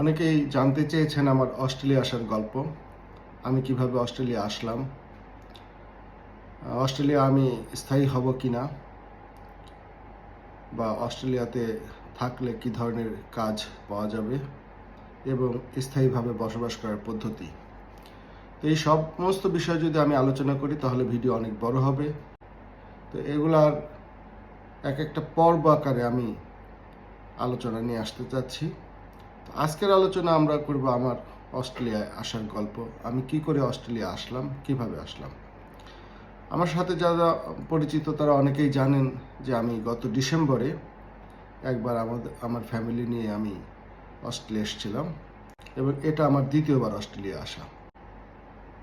অনেকেই জানতে চেয়েছেন আমার অস্ট্রেলিয়া আসার গল্প। আমি কীভাবে অস্ট্রেলিয়া আসলাম? অস্ট্রেলিয়া আমি স্থায়ী হব কি না বা অস্ট্রেলিয়াতে থাকলে কি ধরনের কাজ পাওয়া যাবে? এবং স্থায়ীভাবে বসবাস করার পদ্ধতি? তো এই সমস্ত বিষয় যদি আমি আলোচনা করি, তাহলে ভিডিও অনেক বড় হবে। তো এগুলার এক একটা পর্ব আকারে আমি আলোচনা নিয়ে আসতে চাচ্ছি। আজকের আলোচনা আমরা করব আমার অস্ট্রেলিয়ায় আসার গল্প। আমি কি করে অস্ট্রেলিয়া আসলাম, কীভাবে আসলাম? আমার সাথে যারা পরিচিত, তারা অনেকেই জানেন যে আমি গত ডিসেম্বরে একবার আমাদের আমার ফ্যামিলি নিয়ে আমি অস্ট্রেলিয়া এসেছিলাম এবং এটা আমার দ্বিতীয়বার অস্ট্রেলিয়া আসা।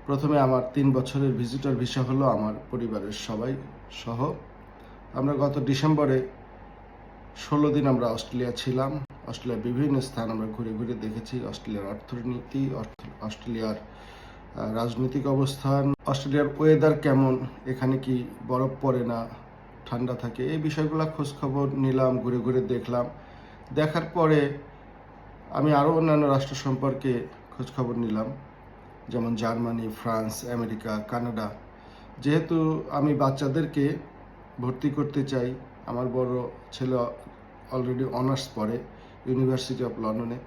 প্রথমে আমার তিন বছরের ভিজিটর ভিসা হলো আমার পরিবারের সবাই সহ। আমরা গত ডিসেম্বরে ষোলো দিন আমরা অস্ট্রেলিয়া ছিলাম। অস্ট্রেলিয়ার বিভিন্ন স্থান আমরা ঘুরে ঘুরে দেখেছি, অস্ট্রেলিয়ার অর্থনীতি অস্ট্রেলিয়ার রাজনৈতিক অবস্থান, অস্ট্রেলিয়ার ওয়েদার কেমন, এখানে কি বরফ পড়ে না, ঠান্ডা থাকে, এই বিষয়গুলো খোঁজখবর নিলাম, ঘুরে ঘুরে দেখলাম। দেখার পরে আমি আরও অন্যান্য রাষ্ট্র সম্পর্কে খোঁজখবর নিলাম, যেমন জার্মানি, ফ্রান্স, আমেরিকা, কানাডা। যেহেতু আমি বাচ্চাদেরকে ভর্তি করতে চাই, আমার বড় ছেলে অলরেডি অনার্স পড়ে ইউনিভার্সিটি অফ লন্ডনে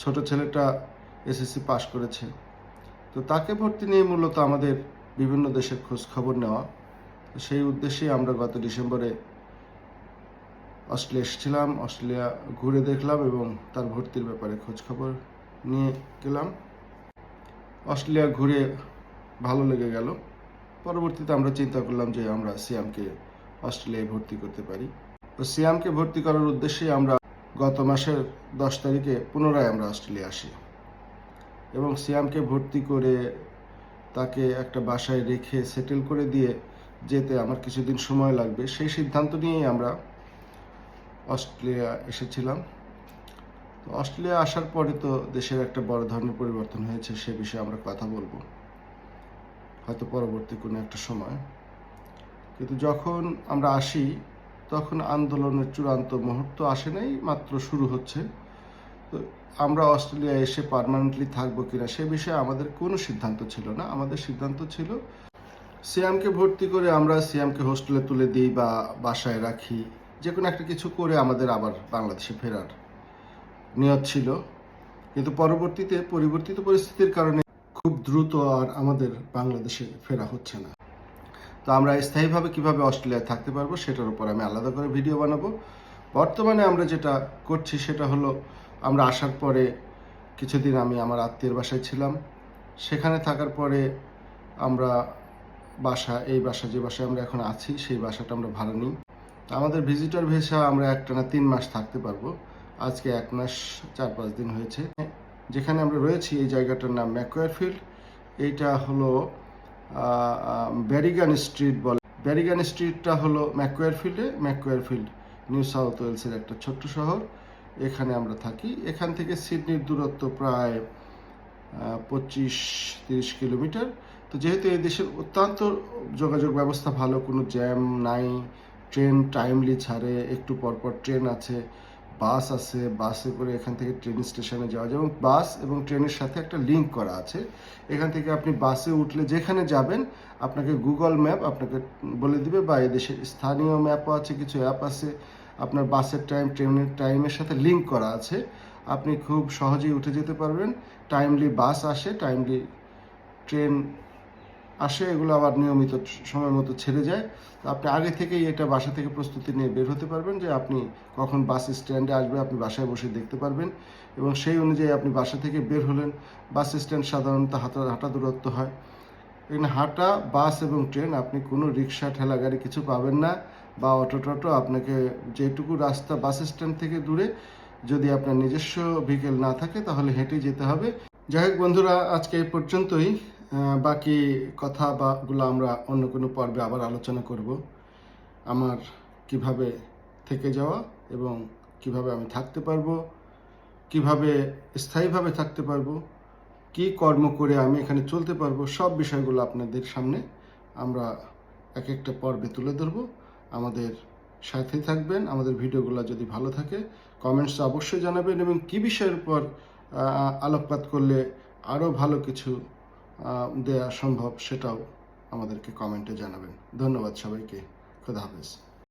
ছোট ছেলেটা এসএসসি পাশ করেছে। তো তাকে ভর্তি নিয়ে মূলত আমাদের বিভিন্ন দেশের খোঁজ খবর নেওয়া। সেই উদ্দেশ্যেই আমরা গত ডিসেম্বরে অস্ট্রেলিয়া এসেছিলাম, অস্ট্রেলিয়া ঘুরে দেখলাম এবং তার ভর্তির ব্যাপারে খোঁজ খবর নিয়ে গেলাম। অস্ট্রেলিয়া ঘুরে ভালো লেগে গেল। পরবর্তীতে আমরা চিন্তা করলাম যে আমরা সিয়ামকে অস্ট্রেলিয়ায় ভর্তি করতে পারি। তো সিয়ামকে ভর্তি করার উদ্দেশ্যে আমরা গত মাসের দশ তারিখে পুনরায় আমরা অস্ট্রেলিয়া আসি এবং সিয়ামকে ভর্তি করে তাকে একটা বাসায় রেখে সেটেল করে দিয়ে যেতে আমার কিছুদিন সময় লাগবে। সেই সিদ্ধান্ত নিয়েই আমরা অস্ট্রেলিয়া এসেছিলাম। অস্ট্রেলিয়া আসার পরে তো দেশের একটা বড় ধরনের পরিবর্তন হয়েছে, সে বিষয়ে আমরা কথা বলব। হয়তো পরবর্তী কোনো একটা সময়। কিন্তু যখন আমরা আসি তখন আন্দোলনের চূড়ান্ত মুহূর্ত আসে নাই, মাত্র শুরু হচ্ছে। তো আমরা অস্ট্রেলিয়া এসে পার্মানেন্টলি থাকব কিনা সে বিষয়ে আমাদের কোনো সিদ্ধান্ত ছিল না। আমাদের সিদ্ধান্ত ছিল, সিয়ামকে ভর্তি করে আমরা সিয়ামকে হোস্টেলে তুলে দিই বা বাসায় রাখি। যে কোনো একটা কিছু করে আমাদের আবার বাংলাদেশে ফেরার নিয়ত ছিল। কিন্তু পরবর্তীতে, পরিবর্তিত পরিস্থিতির কারণে খুব দ্রুত আর আমাদের বাংলাদেশে ফেরা হচ্ছে না। তো আমরা স্থায়ীভাবে কীভাবে অস্ট্রেলিয়ায় থাকতে পারব সেটার উপর আমি আলাদা করে ভিডিও বানাবো। বর্তমানে আমরা যেটা করছি সেটা হলো, আমরা আসার পরে কিছুদিন আমি আমার আত্মীয়ের বাসায় ছিলাম। সেখানে থাকার পরে আমরা বাসা, এই বাসা, যে বাসায় আমরা এখন আছি, সেই বাসাটা আমরা ভাড়া নিই। আমাদের ভিজিটর ভিসা আমরা একটানা তিন মাস থাকতে পারব। আজকে এক মাস, চার পাঁচ দিন হয়েছে। যেখানে আমরা রয়েছি, এই জায়গাটার নাম ম্যাকোয়ার ফিল্ড এইটা হলো ব্যারিগান স্ট্রিট বলে। ব্যারিগান স্ট্রিটটা হলো ম্যাকোয়ার ফিল্ডে ম্যাকোয়ার ফিল্ড নিউ সাউথ ওয়েলসের একটা ছোট্ট শহর। এখানে আমরা থাকি। এখান থেকে সিডনির দূরত্ব প্রায় পঁচিশ তিরিশ কিলোমিটার। তো যেহেতু এই দেশের অত্যন্ত যোগাযোগ ব্যবস্থা ভালো, কোনো জ্যাম নাই, ট্রেন টাইমলি ছাড়ে, একটু পরপর ট্রেন আছে বাস আছে, বাসে করে এখান থেকে ট্রেন স্টেশনে যাওয়া যায় এবং বাস এবং ট্রেনের সাথে একটা লিঙ্ক করা আছে। এখান থেকে আপনি বাসে উঠলে যেখানে যাবেন, আপনাকে গুগল ম্যাপ আপনাকে বলে দিবে বা এদেশের স্থানীয় ম্যাপও আছে, কিছু অ্যাপ আছে। আপনার বাসের টাইম ট্রেনের টাইমের সাথে লিঙ্ক করা আছে। আপনি খুব সহজেই উঠে যেতে পারবেন। টাইমলি বাস আসে টাইমলি ট্রেন আসে, এগুলো আবার নিয়মিত সময় মতো ছেড়ে যায়। তো আপনি আগে থেকেই এটা বাসা থেকে প্রস্তুতি নিয়ে বের হতে পারবেন যে আপনি কখন বাস স্ট্যান্ডে আসবে, আপনি বাসায় বসে দেখতে পারবেন এবং সেই অনুযায়ী আপনি বাসা থেকে বের হলেন। বাস স্ট্যান্ড সাধারণত হাঁটা হাঁটা দূরত্ব হয়। এখানে হাঁটা, বাস এবং ট্রেন, আপনি কোনো রিক্সা, ঠেলা গাড়ি কিছু পাবেন না বা অটো টটো। আপনাকে যেটুকু রাস্তা বাস স্ট্যান্ড থেকে দূরে, যদি আপনার নিজস্ব ভেহিকেল না থাকে, তাহলে হেঁটে যেতে হবে। যাই হোক বন্ধুরা, আজকে এই পর্যন্তই। বাকি কথা বা গুলো আমরা অন্য কোনো পর্বে আবার আলোচনা করব। আমার কীভাবে থেকে যাওয়া এবং কীভাবে আমি থাকতে পারব, কীভাবে স্থায়ীভাবে থাকতে পারব, কি কর্ম করে আমি এখানে চলতে পারব, সব বিষয়গুলো আপনাদের সামনে আমরা এক একটা পর্বে তুলে ধরবো। আমাদের সাথে থাকবেন, আমাদের ভিডিওগুলো যদি ভালো থাকে কমেন্টস অবশ্যই জানাবেন এবং কি বিষয়ের উপর আলোকপাত করলে আরও ভালো কিছু দেয়া সম্ভব সেটাও আমাদেরকে কমেন্টে জানাবেন। ধন্যবাদ সবাইকে। খোদা হাফেজ।